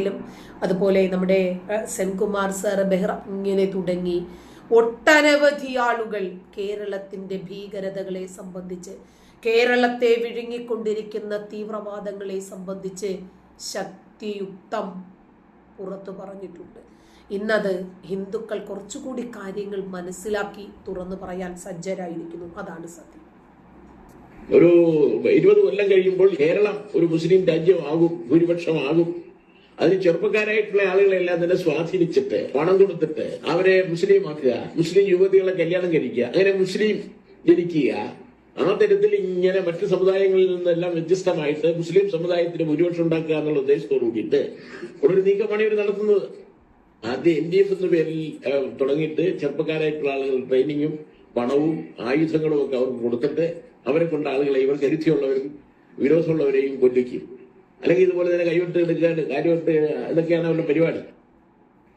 ും അതുപോലെ നമ്മുടെ സെൻകുമാർ സാർ ബെഹ്റ ഇങ്ങനെ തുടങ്ങി. ഒട്ടനവധി ആളുകൾ കേരളത്തിന്റെ ഭീകരതകളെ സംബന്ധിച്ച് കേരളത്തെ വിഴുങ്ങിക്കൊണ്ടിരിക്കുന്ന തീവ്രവാദങ്ങളെ സംബന്ധിച്ച് ശക്തിയുക്തം പുറത്തു പറഞ്ഞിട്ടുണ്ട്. ഇന്നത് ഹിന്ദുക്കൾ കുറച്ചുകൂടി കാര്യങ്ങൾ മനസ്സിലാക്കി തുറന്നു പറയാൻ സജ്ജരായിരിക്കുന്നു. അതാണ് സത്യം. ഒരു ഇരുപത് കൊല്ലം കഴിയുമ്പോൾ കേരളം ഒരു മുസ്ലിം രാജ്യമാകും ഭൂരിപക്ഷമാകും. അതിന് ചെറുപ്പക്കാരായിട്ടുള്ള ആളുകളെല്ലാം തന്നെ സ്വാധീനിച്ചിട്ട് പണം കൊടുത്തിട്ട് അവരെ മുസ്ലിം ആക്കുക മുസ്ലിം യുവതികളെ കല്യാണം കഴിക്കുക അങ്ങനെ മുസ്ലിം ജനിക്കുക. ആ തരത്തിൽ ഇങ്ങനെ മറ്റു സമുദായങ്ങളിൽ നിന്നെല്ലാം വ്യത്യസ്തമായിട്ട് മുസ്ലിം സമുദായത്തിന് ഭൂരിപക്ഷം ഉണ്ടാക്കുക എന്നുള്ള ഉദ്ദേശത്തോടു കൂടിയിട്ട് ഒരു നീക്കമാണ് ഇവർ നടത്തുന്നത്. ആദ്യം എൻ ഡി എഫ് എന്ന പേരിൽ തുടങ്ങിയിട്ട് ചെറുപ്പക്കാരായിട്ടുള്ള ആളുകൾ ട്രെയിനിങ്ങും പണവും ആയുധങ്ങളും ഒക്കെ അവർക്ക് കൊടുത്തിട്ട് അവരെ കൊണ്ട് ആളുകളെ ഇവർ കരുത്തിയുള്ളവരും വിരോധമുള്ളവരെയും കൊല്ലിക്കും അല്ലെങ്കിൽ ഇതുപോലെ തന്നെ കൈവിട്ട് എടുക്കാണ്ട് കാര്യമിട്ട് ഇതൊക്കെയാണ് അവരുടെ പരിപാടി.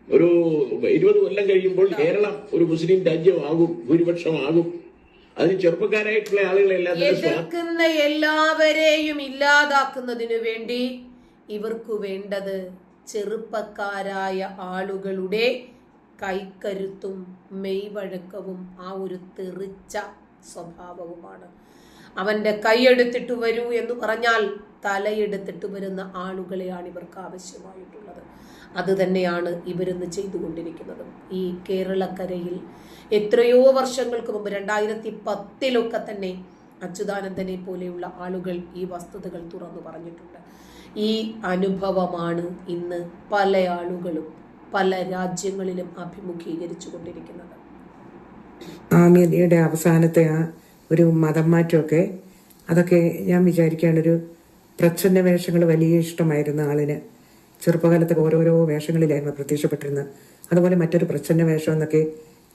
ഒരു ഇരുപത് കൊല്ലം കഴിയുമ്പോൾ കേരളം ഒരു മുസ്ലിം രാജ്യമാകും ഭൂരിപക്ഷമാകും. അതിന് ചെറുപ്പക്കാരായിട്ടുള്ള ആളുകളെല്ലാം എതിർക്കുന്ന എല്ലാവരെയും ഇല്ലാതാക്കുന്നതിനു വേണ്ടി ഇവർക്ക് വേണ്ടത് ചെറുപ്പക്കാരായ ആളുകളുടെ കൈക്കരുത്തും മെയ്വഴക്കവും ആ ഒരു തെറിച്ച സ്വഭാവവുമാണ്. അവന്റെ കൈയെടുത്തിട്ട് വരൂ എന്ന് പറഞ്ഞാൽ തലയെടുത്തിട്ട് വരുന്ന ആളുകളെയാണ് ഇവർക്ക് ആവശ്യമായിട്ടുള്ളത്. അത് തന്നെയാണ് ഇവരിന്ന് ചെയ്തുകൊണ്ടിരിക്കുന്നത്. ഈ കേരളക്കരയിൽ എത്രയോ വർഷങ്ങൾക്ക് മുമ്പ് രണ്ടായിരത്തി പത്തിലൊക്കെ തന്നെ അച്യുതാനന്ദനെ പോലെയുള്ള ആളുകൾ ഈ വസ്തുതകൾ തുറന്നു പറഞ്ഞിട്ടുണ്ട്. ഈ അനുഭവമാണ് ഇന്ന് പല ആളുകളും പല രാജ്യങ്ങളിലും അഭിമുഖീകരിച്ചു കൊണ്ടിരിക്കുന്നത് ആമിയുടെ അവസാനത്തെ ആ ഒരു മതം മാറ്റമൊക്കെ അതൊക്കെ ഞാൻ വിചാരിക്കാനൊരു പ്രച്ഛന്ന വേഷങ്ങൾ വലിയ ഇഷ്ടമായിരുന്ന ആളിന് ചെറുപ്പകാലത്ത് ഓരോരോ വേഷങ്ങളിലായിരുന്നു പ്രത്യക്ഷപ്പെട്ടിരുന്നത്. അതുപോലെ മറ്റൊരു പ്രച്ഛന്ന വേഷം എന്നൊക്കെ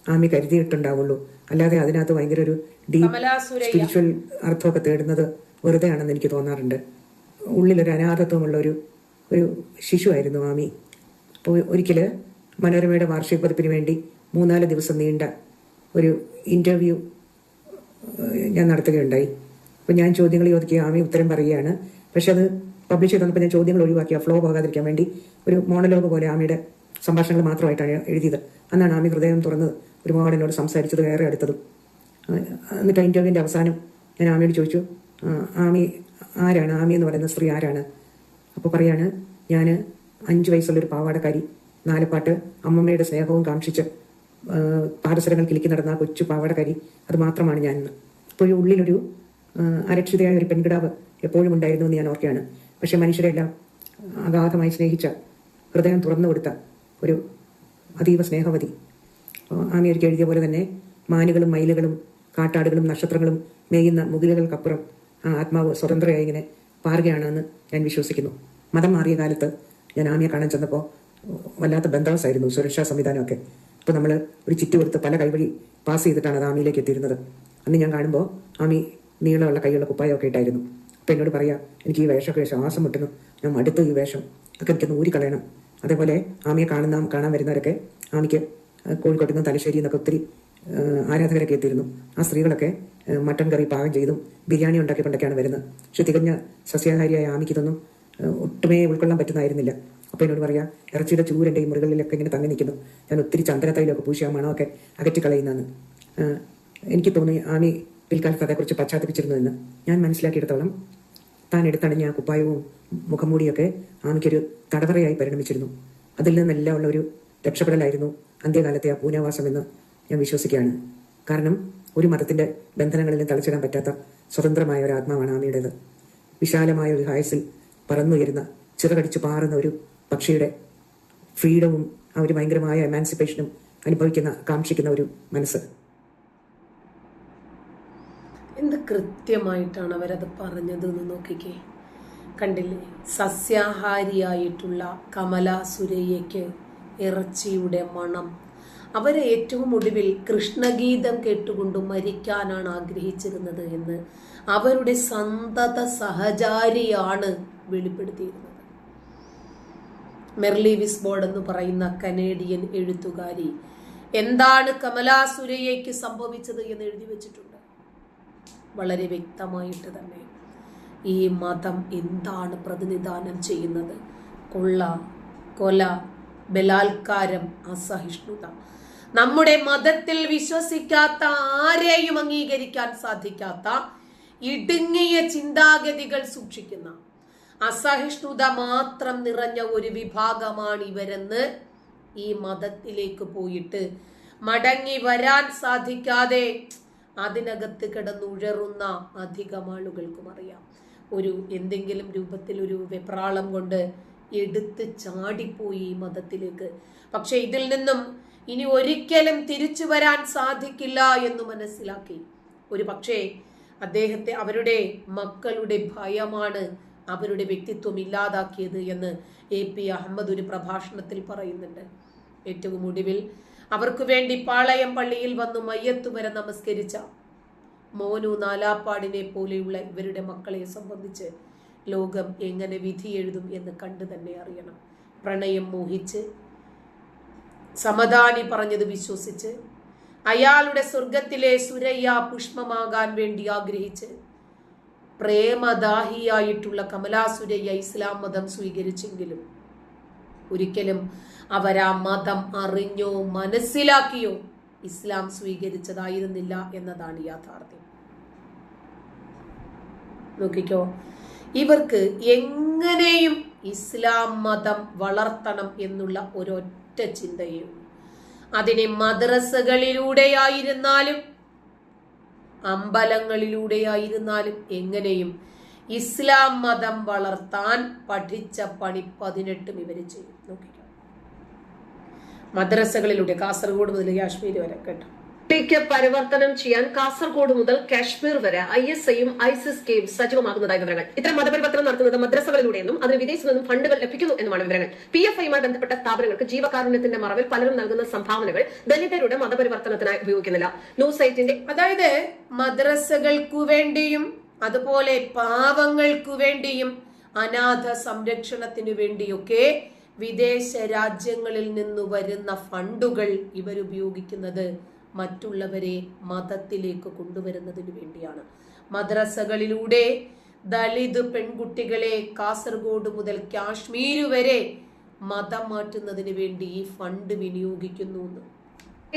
ആമി കരുതിയിട്ടുണ്ടാവുള്ളൂ. അല്ലാതെ അതിനകത്ത് ഭയങ്കര ഒരു ഡീപ് സ്പിരിച്വൽ അർത്ഥമൊക്കെ തേടുന്നത് വെറുതെ ആണെന്ന് എനിക്ക് തോന്നാറുണ്ട്. ഉള്ളിലൊരു അനാഥത്വമുള്ള ഒരു ഒരു ശിശുവായിരുന്നു ആമി. അപ്പോൾ ഒരിക്കൽ മനോരമയുടെ വാർഷിക പതിപ്പിന് വേണ്ടി മൂന്നാൽ ദിവസം നീണ്ട ഒരു ഇന്റർവ്യൂ ഞാൻ നടത്തുകയുണ്ടായി. അപ്പോൾ ഞാൻ ചോദ്യങ്ങൾ ചോദിക്കുക ആമി ഉത്തരം പറയുകയാണ്. പക്ഷെ അത് പബ്ലിഷ് ചെയ്ത് ഞാൻ ചോദ്യങ്ങൾ ഒഴിവാക്കിയ ഫ്ലോ പോകാതിരിക്കാൻ വേണ്ടി ഒരു മോണലോഗ് പോലെ ആമിയുടെ സംഭാഷണങ്ങൾ മാത്രമായിട്ടാണ് എഴുതിയത്. അന്നാണ് ആമി ഹൃദയം തുറന്നത് ഒരുപാട് എന്നോട് സംസാരിച്ചത് വേറെ അടുത്തതും. എന്നിട്ട് ആ ഇന്റർവ്യൂവിന്റെ അവസാനം ഞാൻ ആമിയോട് ചോദിച്ചു ആമി ആരാണ്? ആമി എന്ന് പറയുന്ന സ്ത്രീ ആരാണ്? അപ്പോൾ പറയാണ് ഞാൻ അഞ്ച് വയസ്സുള്ളൊരു പാവാടക്കാരി നാലപ്പാട്ട് അമ്മമ്മയുടെ സ്നേഹവും കാക്ഷിച്ച് പാടസരങ്ങൾ കിളിക്കി നടന്ന കൊച്ചു പാവാടക്കാരി അത് മാത്രമാണ് ഞാൻ ഇന്ന് ഇപ്പോഴും ഉള്ളിലൊരു അരക്ഷിതയായ ഒരു പെൺകിടാവ് എപ്പോഴും ഉണ്ടായിരുന്നു എന്ന് ഞാൻ ഓർക്കുകയാണ്. പക്ഷെ മനുഷ്യരെല്ലാം അഗാധമായി സ്നേഹിച്ച ഹൃദയം തുറന്നു കൊടുത്ത ഒരു അതീവ സ്നേഹവതി. ആമി എഴുതിയ പോലെ തന്നെ മാനുകളും മയിലുകളും കാട്ടാടുകളും നക്ഷത്രങ്ങളും മേയുന്ന മുകിലുകൾക്കപ്പുറം ആ ആത്മാവ് സ്വതന്ത്രയായി ഇങ്ങനെ പാറുകയാണെന്ന് ഞാൻ വിശ്വസിക്കുന്നു. മതം മാറിയ കാലത്ത് ഞാൻ ആമിയെ കാണാൻ ചെന്നപ്പോൾ വല്ലാത്ത ബന്ധവസായിരുന്നു സുരക്ഷാ സംവിധാനമൊക്കെ. അപ്പോൾ നമ്മൾ ഒരു ചിറ്റ് കൊടുത്ത് പല കൈവഴി പാസ് ചെയ്തിട്ടാണ് അത് ആമിയിലേക്ക് എത്തിയിരുന്നത്. അന്ന് ഞാൻ കാണുമ്പോൾ ആമി നീളമുള്ള കൈയുള്ള കുപ്പായമൊക്കെ ഇട്ടായിരുന്നു. അപ്പോൾ എന്നോട് പറയാം എനിക്ക് ഈ വേഷമൊക്കെ ശ്വാസം മുട്ടുന്നു. ഞാൻ മടുത്തു ഈ വേഷം. ഒക്കെ എനിക്കൊന്ന് ഊരിക്കളയണം അതേപോലെ ആമിയെ കാണുന്ന കാണാൻ വരുന്നവരൊക്കെ ആമിക്ക് കോഴിക്കോട്ട് നിന്ന് തലശ്ശേരി എന്നൊക്കെ ഒത്തിരി ആരാധകരൊക്കെ എത്തിയിരുന്നു. ആ സ്ത്രീകളൊക്കെ മട്ടൻ കറി പാകം ചെയ്തും ബിരിയാണി ഉണ്ടാക്കിക്കൊണ്ടൊക്കെയാണ് വരുന്നത്. പക്ഷെ തികഞ്ഞ സസ്യാഹാരിയായ ആമിക്ക് ഇതൊന്നും ഒട്ടുമേ ഉൾക്കൊള്ളാൻ പറ്റുന്നതായിരുന്നില്ല. അപ്പോൾ എന്നോട് പറയാം ഇറച്ചിയുടെ ചൂരന്റെ ഈ മുറികളിലൊക്കെ ഇങ്ങനെ തങ്ങി നിൽക്കുന്നു. ഞാൻ ഒത്തിരി ചന്ദനത്തൈലൊക്കെ പൂശിയ മണമൊക്കെ അകറ്റിക്കളയുന്നതെന്ന് എനിക്ക് തോന്നി ആമി പിൽക്കാലത്ത് അതേക്കുറിച്ച് പശ്ചാത്തപിച്ചിരുന്നു എന്ന്. ഞാൻ മനസ്സിലാക്കിയിടത്തോളം താൻ എടുത്തണിഞ്ഞ കുപ്പായവും മുഖംമൂടിയൊക്കെ ആമിക്കൊരു തടവറയായി പരിണമിച്ചിരുന്നു. അതിൽ നിന്നെല്ലാം ഉള്ള ഒരു രക്ഷപ്പെടലായിരുന്നു അന്ത്യകാലത്തെ ആ പൂനാവാസം എന്ന് ഞാൻ വിശ്വസിക്കുകയാണ്. കാരണം ഒരു മതത്തിന്റെ ബന്ധനങ്ങളിൽ നിന്ന് തളച്ചിടാൻ പറ്റാത്ത സ്വതന്ത്രമായ ഒരു ആത്മാവാണ് ആമിയുടേത് വിശാലമായ ഒരു ഹായസിൽ പറന്നുയരുന്ന ചിറകടിച്ചു പാറുന്ന ഒരു പക്ഷിയുടെ ഫ്രീഡവും ആ ഒരു ഭയങ്കരമായ എമാൻസിപ്പേഷനും അനുഭവിക്കുന്ന കാക്ഷിക്കുന്ന ഒരു മനസ്സ്. എന്ത് കൃത്യമായിട്ടാണ് അവരത് പറഞ്ഞത് എന്ന് നോക്കിക്കേ. കണ്ടില്ലേ? സസ്യാഹാരിയായിട്ടുള്ള കമല സുരയ്യയ്ക്ക് ഇറച്ചിയുടെ മണം. അവരെ ഏറ്റവും ഒടുവിൽ കൃഷ്ണഗീതം കേട്ടുകൊണ്ട് മരിക്കാനാണ് ആഗ്രഹിച്ചിരുന്നത് എന്ന് അവരുടെ സന്തത സഹചാരിയാണ് വെളിപ്പെടുത്തിയിരുന്നത്. മെർലി വിസ്ബോർഡ് എന്ന് പറയുന്ന കനേഡിയൻ എഴുത്തുകാരി എന്താണ് കമലാ സുരയ്യയ്ക്ക് സംഭവിച്ചത് എന്ന് എഴുതി വെച്ചിട്ടുണ്ട്. വളരെ വ്യക്തമായിട്ട് തന്നെ ഈ മതം എന്താണ് പ്രതിനിധാനം ചെയ്യുന്നത്? കൊള്ള കൊല ബലാത്കാരം അസഹിഷ്ണുത. നമ്മുടെ മതത്തിൽ വിശ്വസിക്കാത്ത ആരെയും അംഗീകരിക്കാൻ സാധിക്കാത്ത ഇടുങ്ങിയ ചിന്താഗതികൾ സൂക്ഷിക്കുന്ന അസഹിഷ്ണുത മാത്രം നിറഞ്ഞ ഒരു വിഭാഗമാണ് ഇവരെന്ന് ഈ മതത്തിലേക്ക് പോയിട്ട് മടങ്ങി വരാൻ സാധിക്കാതെ അതിനകത്ത് കിടന്നുഴറുന്ന അധികം ആളുകൾക്കും അറിയാം. ഒരു എന്തെങ്കിലും രൂപത്തിൽ ഒരു വെപ്രാളം കൊണ്ട് എടുത്ത് ചാടിപ്പോയി മതത്തിലേക്ക്. പക്ഷെ ഇതിൽ നിന്നും ഇനി ഒരിക്കലും തിരിച്ചു വരാൻ സാധിക്കില്ല എന്ന് മനസ്സിലാക്കി. ഒരു പക്ഷേ അദ്ദേഹത്തെ അവരുടെ മക്കളുടെ ഭയമാണ് അവരുടെ വ്യക്തിത്വം ഇല്ലാതാക്കിയത് എന്ന് എ പി അഹമ്മദ് ഒരു പ്രഭാഷണത്തിൽ പറയുന്നുണ്ട്. ഏറ്റവും ഒടുവിൽ അവർക്ക് വേണ്ടി പാളയം പള്ളിയിൽ വന്നു മയ്യത്ത് വരെ നമസ്കരിച്ച മോനു നാലാപ്പാടിനെ പോലെയുള്ള ഇവരുടെ മക്കളെ സംബന്ധിച്ച് ലോകം എങ്ങനെ വിധി എഴുതും എന്ന് കണ്ടു തന്നെ അറിയണം. പ്രണയം മോഹിച്ച് സമദാനി പറഞ്ഞത് വിശ്വസിച്ച് അയാളുടെ സ്വർഗത്തിലെ സുരയ്യ പുഷ്പമാകാൻ വേണ്ടി ആഗ്രഹിച്ച് പ്രേമദാഹിയായിട്ടുള്ള കമലാസുരയ്യ ഇസ്ലാം മതം സ്വീകരിച്ചെങ്കിലും ഒരിക്കലും അവരാ മതം അറിഞ്ഞോ മനസ്സിലാക്കിയോ ഇസ്ലാം സ്വീകരിച്ചതായിരുന്നില്ല എന്നതാണ് യാഥാർത്ഥ്യം. നോക്കിക്കോ ഇവർക്ക് എങ്ങനെയും ഇസ്ലാം മതം വളർത്തണം എന്നുള്ള ഒരൊറ്റ ചിന്തയേ അതിനെ മദ്രസകളിലൂടെയായിരുന്നാലും അമ്പലങ്ങളിലൂടെയായിരുന്നാലും എങ്ങനെയും ഇസ്ലാം മതം വളർത്താൻ പഠിച്ച പണി പതിനെട്ടും ഇവർ ചെയ്യും. നോക്കിക്കോ. മദ്രസകളിലൂടെ കാസർഗോഡ് മുതൽ കാശ്മീർ വരെ കേട്ടോ. ിലേക്ക് പരിവർത്തനം ചെയ്യാൻ കാസർഗോഡ് മുതൽ കാശ്മീർ വരെ ഐ എസ് ഐയും ഐസിസ് കെയും സജീവമാകുന്നതായി വിവരങ്ങൾ. ഇത്തരം മതപരിവർത്തനം നടത്തുന്നത് മദ്രസകളിലൂടെയെന്നും അതിന് വിദേശത്ത് നിന്നും ഫണ്ടുകൾ ലഭിക്കുന്നു എന്നുമാണ് വിവരങ്ങൾ. പി എഫ് ഐയുമായി ബന്ധപ്പെട്ട സ്ഥാപനങ്ങൾക്ക് ജീവകാരുണ്യത്തിന്റെ മറവിൽ പലരും നൽകുന്ന സംഭാവനകൾ ദലിതരുടെ മതപരിവർത്തനത്തിനായി ഉപയോഗിക്കുന്നില്ല. ന്യൂസ് സൈറ്റിന്റെ അതായത് മദ്രസകൾക്കു വേണ്ടിയും അതുപോലെ പാവങ്ങൾക്കു വേണ്ടിയും അനാഥ സംരക്ഷണത്തിനു വേണ്ടിയൊക്കെ വിദേശ രാജ്യങ്ങളിൽ നിന്ന് വരുന്ന ഫണ്ടുകൾ ഇവരുപയോഗിക്കുന്നത് മറ്റുള്ളവരെ മതത്തിലേക്ക് കൊണ്ടുവരുന്നതിന് വേണ്ടിയാണ്. മദ്രസകളിലൂടെ ദളിത് പെൺകുട്ടികളെ കാസർഗോഡ് മുതൽ കാശ്മീർ വരെ മതം മാറ്റുന്നതിന് വേണ്ടി ഈ ഫണ്ട് വിനിയോഗിക്കുന്നു എന്ന്.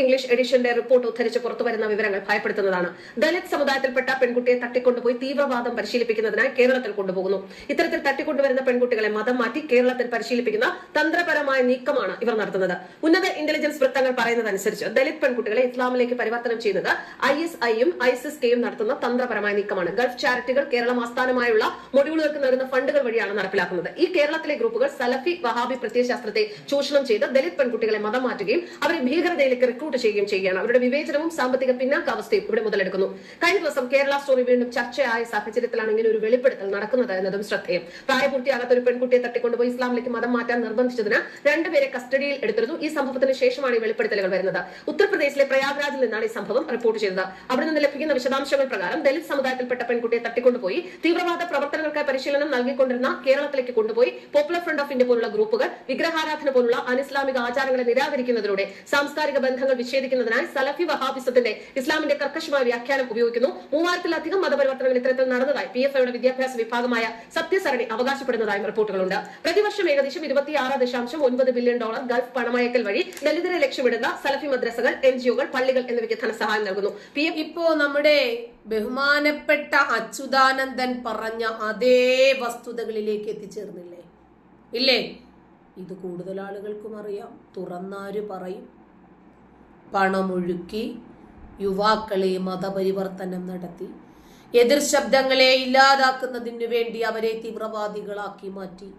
ഇംഗ്ലീഷ് എഡിഷന്റെ റിപ്പോർട്ട് ഉദ്ധരിച്ച് പുറത്തുവരുന്ന വിവരങ്ങൾ ഭയപ്പെടുത്തുന്നതാണ്. ദലിത് സമുദായത്തിൽപ്പെട്ട പെൺകുട്ടിയെ തട്ടിക്കൊണ്ടുപോയി തീവ്രവാദം പരിശീലിപ്പിക്കുന്നതിനായി കേരളത്തിൽ കൊണ്ടുപോകുന്നു. ഇത്തരത്തിൽ തട്ടിക്കൊണ്ടുവരുന്ന പെൺകുട്ടികളെ മതം മാറ്റി കേരളത്തിൽ പരിശീലിപ്പിക്കുന്ന തന്ത്രപരമായ നീക്കമാണ് ഇവർ നടത്തുന്നത്. ഉന്നത ഇന്റലിജൻസ് വൃത്തങ്ങൾ പറയുന്നതനുസരിച്ച് ദലിത് പെൺകുട്ടികളെ ഇസ്ലാമിലേക്ക് പരിവർത്തനം ചെയ്യുന്നത് ഐ എസ് ഐയും ഐസിസ് കെയും നടത്തുന്ന തന്ത്രപരമായ നീക്കമാണ്. ഗൾഫ് ചാരിറ്റികൾ കേരളം ആസ്ഥാനമായുള്ള മൊഡ്യൂളുകൾക്ക് നൽകുന്ന ഫണ്ടുകൾ വഴിയാണ് നടപ്പിലാക്കുന്നത്. ഈ കേരളത്തിലെ ഗ്രൂപ്പുകൾ സലഫി വഹാബി പ്രത്യയശാസ്ത്രത്തെ ചൂഷണം ചെയ്ത് ദലിത് പെൺകുട്ടികളെ മതം മാറ്റുകയും അവരെ ഭീകരതയിലേക്ക് റിക്രൂട്ട് ചെയ്യുകയും ചെയ്യുകയാണ്. അവരുടെ വിവേചനവും സാമ്പത്തിക പിന്നാക്കാവസ്ഥയും ഇവിടെ മുതലെടുക്കുന്നു. കഴിഞ്ഞ ദിവസം കേരള സ്റ്റോറി വീണ്ടും ചർച്ചയായ സാഹചര്യത്തിലാണ് ഇങ്ങനെ ഒരു വെളിപ്പെടുത്തൽ നടക്കുന്നത് എന്നതും ശ്രദ്ധേയം. പ്രായപൂർത്തിയാകാത്ത ഒരു പെൺകുട്ടിയെ തട്ടിക്കൊണ്ടുപോയി ഇസ്ലാമിലേക്ക് മതം മാറ്റാൻ നിർബന്ധിച്ചതിന് രണ്ടുപേരെ കസ്റ്റഡിയിൽ എടുത്തിരുന്നു. ഈ സംഭവത്തിന് ശേഷമാണ് ഈ വെളിപ്പെടുത്തലുകൾ വരുന്നത്. ഉത്തർപ്രദേശിലെ പ്രയാഗ്രാജിൽ നിന്നാണ് ഈ സംഭവം റിപ്പോർട്ട് ചെയ്തത്. അവിടെ നിന്ന് ലഭിക്കുന്ന വിശദാംശങ്ങൾ പ്രകാരം ദലിത് സമുദായത്തിൽപ്പെട്ട പെൺകുട്ടിയെ തട്ടിക്കൊണ്ടുപോയി. തീവ്രവാദ പ്രവർത്തനങ്ങൾക്കായി പരിശീലനം നൽകിക്കൊണ്ടിരുന്ന കേരളത്തിലേക്ക് കൊണ്ടുപോയി. പോപ്പുലർ ഫ്രണ്ട് ഓഫ് ഇന്ത്യ പോലുള്ള ഗ്രൂപ്പുകൾ വിഗ്രഹാരാധന പോലുള്ള അനിസ്ലാമിക ആചാരങ്ങളെ നിരാകരിക്കുന്നതിലൂടെ സാംസ്കാരിക ബന്ധങ്ങൾ വിച്ഛേദിക്കുന്നതിനായി സലഫി വഹാബിസത്തിന്റെ ഇസ്ലാമിന്റെ കർക്കശമായ വ്യാഖ്യാനം ഉപയോഗിക്കുന്നു. മൂവായിരത്തിലധികം മതപരിവർത്തനം ഇത്തരത്തിൽ നടന്നതായി പി എഫ് ഐയുടെ വിദ്യാഭ്യാസ വിഭാഗമായ സത്യസരണി അവകാശപ്പെടുന്നതായും റിപ്പോർട്ടുകളുണ്ട്. പ്രതിവർഷം ഏകദേശം ഇരുപത്തിയാറ് ദശാംശം ഒൻപത് ബില്യൺ ഡോളർ ഗൾഫ് പണമയക്കൽ വഴി ദലിതരെ ലക്ഷ്യമിടുന്ന സലഫി മദ്രസകൾ എൻ ജിഒകൾ പള്ളികൾ എന്നിവയ്ക്ക് ധനസഹായം നൽകുന്നു. പി എഫ് ഇപ്പോ നമ്മുടെ ബഹുമാനപ്പെട്ട അച്യുതാനന്ദൻ പറഞ്ഞ അതേ വസ്തുതകളിലേക്ക് എത്തിച്ചേർന്നില്ലേ? ഇല്ലേ? ഇത് കൂടുതൽ ആളുകൾക്കും അറിയാം. തുറന്നാര് പറയും. പണമൊഴുക്കി യുവാക്കളെ മതപരിവർത്തനം നടത്തി. എതിർ ശബ്ദങ്ങളെ ഇല്ലാതാക്കുന്നതിനു വേണ്ടി അവരെ തീവ്രവാദികളാക്കി മാറ്റി.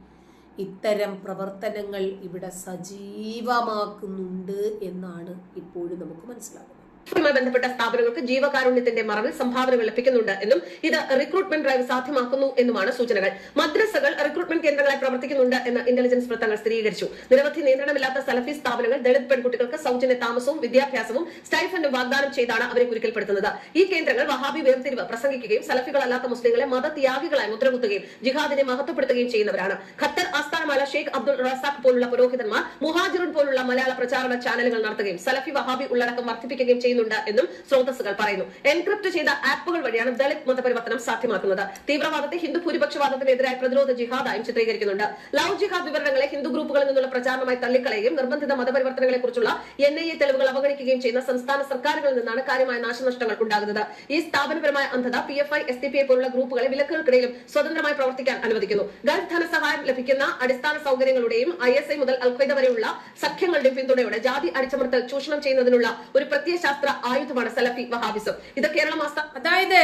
ഇത്തരം പ്രവർത്തനങ്ങൾ ഇവിടെ സജീവമാക്കുന്നുണ്ട് എന്നാണ് ഇപ്പോഴും നമുക്ക് മനസ്സിലാകുന്നത് ുമായി ബന്ധപ്പെട്ട സ്ഥാപനങ്ങൾക്ക് ജീവകാരുണ്യത്തിന്റെ മറവിൽ സംഭാവനകൾ ലഭിക്കുന്നുണ്ട് എന്നും ഇത് റിക്രൂട്ട്മെന്റ് ഡ്രൈവ് സാധ്യമാക്കുന്നു എന്നുമാണ് സൂചനകൾ. മദ്രസകൾ റിക്രൂട്ട്മെന്റ് കേന്ദ്രങ്ങളായി പ്രവർത്തിക്കുന്നുണ്ട് എന്ന് ഇന്റലിജൻസ് വൃത്തങ്ങൾ സ്ഥിരീകരിച്ചു. നിരവധി നിയന്ത്രണമില്ലാത്ത സലഫി സ്ഥാപനങ്ങൾ ദളിത് പെൺകുട്ടികൾക്ക് സൌജന്യ താമസവും വിദ്യാഭ്യാസവും സ്റ്റൈഫൻഡും വാഗ്ദാനം ചെയ്താണ് അവരെ കുരുക്കൽപ്പെടുത്തുന്നത്. ഈ കേന്ദ്രങ്ങൾ വഹാബി വേർതിരിവ് പ്രസംഗിക്കുകയും സലഫികളല്ലാത്ത മുസ്ലിങ്ങളെ മതത്യാഗികളായി മുദ്രകുത്തുകയും ജിഹാദിനെ മഹത്വപ്പെടുത്തുകയും ചെയ്യുന്നവരാണ്. ഖത്തർ ആസ്ഥാനമായ ഷെയ്ഖ് അബ്ദുൾ റസാഖ് പോലുള്ള പുരോഹിതന്മാർ മുഹാജിറുൻ പോലുള്ള മലയാള പ്രചാരണ ചാനലുകൾ നടത്തുകയും സലഫി വഹാബി ഉള്ളടക്കം വർദ്ധിപ്പിക്കുകയും ചെയ്യുന്നു. ചെയ്യുന്നുണ്ട് എന്നും സ്രോതസ്സുകൾ പറയുന്നു. എൻക്രിപ്റ്റ് ചെയ്ത ആപ്പുകൾ വഴിയാണ് ദളിത് മതപരിവർത്തനം സാധ്യമാക്കുന്നത്. തീവ്രവാദത്തെ ഹിന്ദു ഭൂരിപക്ഷവാദത്തിനെതിരായ പ്രതിരോധ ജിഹാദായും ചിത്രീകരിക്കുന്നുണ്ട്. ലവ് ജിഹാദ് വിവരങ്ങളെ ഹിന്ദു ഗ്രൂപ്പുകളിൽ നിന്നുള്ള പ്രചാരണമായി തള്ളിക്കളയുകയും നിർബന്ധിത മതപരിവർത്തനങ്ങളെ കുറിച്ചുള്ള എൻ ഐ എ തെളിവുകൾ അവഗണിക്കുകയും ചെയ്യുന്ന സംസ്ഥാന സർക്കാരുകളിൽ നിന്നാണ് കാര്യമായ നാശനഷ്ടങ്ങൾ ഉണ്ടാകുന്നത്. ഈ സ്ഥാപനപരമായ അന്ധത P F I S D P I പോലുള്ള ഗ്രൂപ്പുകളെ വിലക്കുകൾക്കിടയിലും സ്വതന്ത്രമായി പ്രവർത്തിക്കാൻ അനുവദിക്കുന്നു. ഗൾഫ് ധനസഹായം ലഭിക്കുന്ന അടിസ്ഥാന സൗകര്യങ്ങളുടെയും ഐ എസ് ഐ മുതൽ അൽഖ്വയ്ദ വരെയുള്ള സഖ്യങ്ങളുടെയും പിന്തുണയോടെ ജാതി അടിച്ചമർത്തൽ ചൂഷണം ചെയ്യുന്നതിനുള്ള ഒരു പ്രത്യയശാസ്ത്ര ആയുധമാണ് സലഫി വഹാബിസം. ഇത് കേരളം അതായത്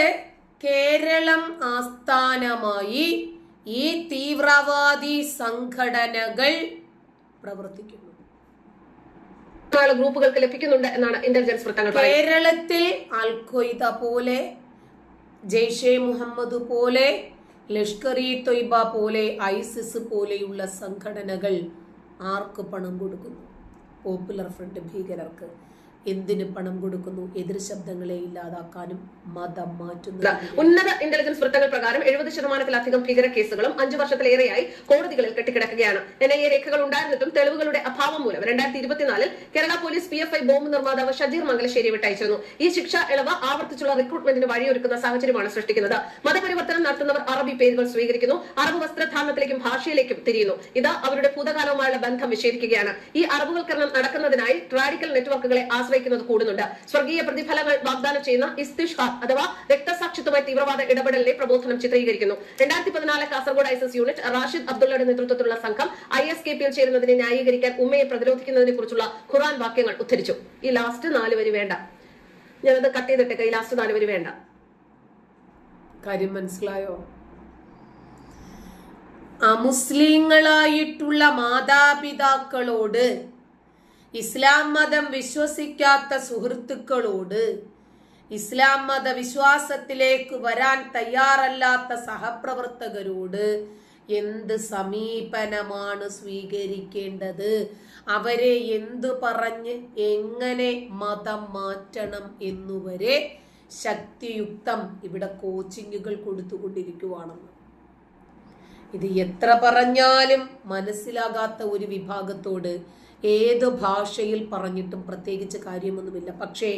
കേരളം ആസ്ഥാനമായി ഈ തീവ്രവാദി സംഘടനകൾ പ്രവർത്തിക്കുന്നു. ഗ്രൂപ്പുകൾക്ക് ലഭിക്കുന്നുണ്ട് എന്നാണ് ഇന്റലിജൻസ് വൃത്തങ്ങൾ കേരളത്തിൽ അൽഖ്വയ്ദ പോലെ ജെയ്ഷെ മുഹമ്മദ് പോലെ ലഷ്കർ ഇ തൊയ്ബ പോലെ ഐസിസ് പോലെയുള്ള സംഘടനകൾ ആർക്ക് പണം കൊടുക്കുന്നു? പോപ്പുലർ ഫ്രണ്ട് ഭീകരർക്ക്. എന്തിന് പണം കൊടുക്കുന്നു? എതിർ ശബ്ദങ്ങളെ ഇല്ലാതാക്കാനും മതം മാറ്റുന്നു ഉന്നത ഇന്റലിജൻസ് വൃത്തങ്ങൾ പ്രകാരം എഴുപത് ശതമാനത്തിലധികം ഭീകര കേസുകളും അഞ്ചു വർഷത്തിലേറെയായി കോടതികളിൽ കെട്ടിക്കിടക്കുകയാണ്. എൻ ഐ എ രേഖകൾ ഉണ്ടായിരുന്നിട്ടും തെളിവുകളുടെ അഭാവം മൂലം രണ്ടായിരത്തി ഇരുപത്തിനാലിൽ Kerala police P F I bomb നിർമ്മാതാവ് ഷജീർ മംഗലശ്ശേരി വിട്ടയച്ചിരുന്നു. ഈ ശിക്ഷ ഇളവ് ആവർത്തിച്ചുള്ള റിക്രൂട്ട്മെന്റിന് വഴിയൊരുക്കുന്ന സാഹചര്യമാണ് സൃഷ്ടിക്കുന്നത്. മതപരിവർത്തനം നടത്തുന്നവർ അറബി പേരുകൾ സ്വീകരിക്കുന്നു. അറബ് വസ്ത്രധാരണത്തിലേക്കും ഭാഷയിലേക്കും തിരിയുന്നു. ഇത് അവരുടെ ഭൂതകാലവുമായുള്ള ബന്ധം വിച്ഛേദിക്കുകയാണ്. ഈ അറബുവൽക്കരണം നടക്കുന്നതിനായി ട്രാഡിക്കൽ നെറ്റ്വർക്കുകളെ ആശ്രയിക്കുന്നത് കൂടുന്നുണ്ട്. സ്വർഗീയ പ്രതിഫലങ്ങൾ വാഗ്ദാനം ചെയ്യുന്ന ഇസ്തിഷ്ഹാർ അഥവാ രക്തസാക്ഷിത്വമായി തീവ്രവാദ ഇടപെടലിനെ പ്രബോധനം ചിത്രീകരിക്കുന്നു. രണ്ടായിരത്തി പതിനാല് കാസർഗോഡ് ഐസസ് യൂണിറ്റ് റാഷിദ് അബ്ദുള്ളയുടെ നേതൃത്വത്തിലുള്ള സംഘം ഐ എസ് കെ പിയിൽ ചേരുന്നതിനെ ന്യായീകരിക്കാൻ ഉമ്മയെ പ്രതിരോധിക്കുന്നതിനെ കുറിച്ചുള്ള ഖുറാൻ വാക്യങ്ങൾ ഉദ്ധരിച്ചു. ഈ ലാസ്റ്റ് നാല് വരി വേണ്ട. ഞാനത് കട്ട് ചെയ്തിട്ടേക്ക്. ഈ ലാസ്റ്റ് നാല് വരി വേണ്ട. കാര്യം മനസ്സിലായോ? അമുസ്ലിങ്ങളായിട്ടുള്ള മാതാപിതാക്കളോട് ഇസ്ലാം മതം വിശ്വസിക്കാത്ത സുഹൃത്തുക്കളോട് ഇസ്ലാം മത വിശ്വാസത്തിലേക്ക് വരാൻ തയ്യാറല്ലാത്ത സഹപ്രവർത്തകരോട് എന്ത് സമീപനമാണ് സ്വീകരിക്കേണ്ടത്? അവരെ എന്തു പറഞ്ഞ് എങ്ങനെ മതം മാറ്റണം എന്നുവരെ ശക്തിയുക്തം ഇവിടെ കോച്ചിങ്ങുകൾ കൊടുത്തുകൊണ്ടിരിക്കുവാണെന്ന് ഇത് എത്ര പറഞ്ഞാലും മനസ്സിലാകാത്ത ഒരു വിഭാഗത്തോട് ഏത് ഭാഷയിൽ പറഞ്ഞിട്ടും പ്രത്യേകിച്ച് കാര്യമൊന്നുമില്ല. പക്ഷേ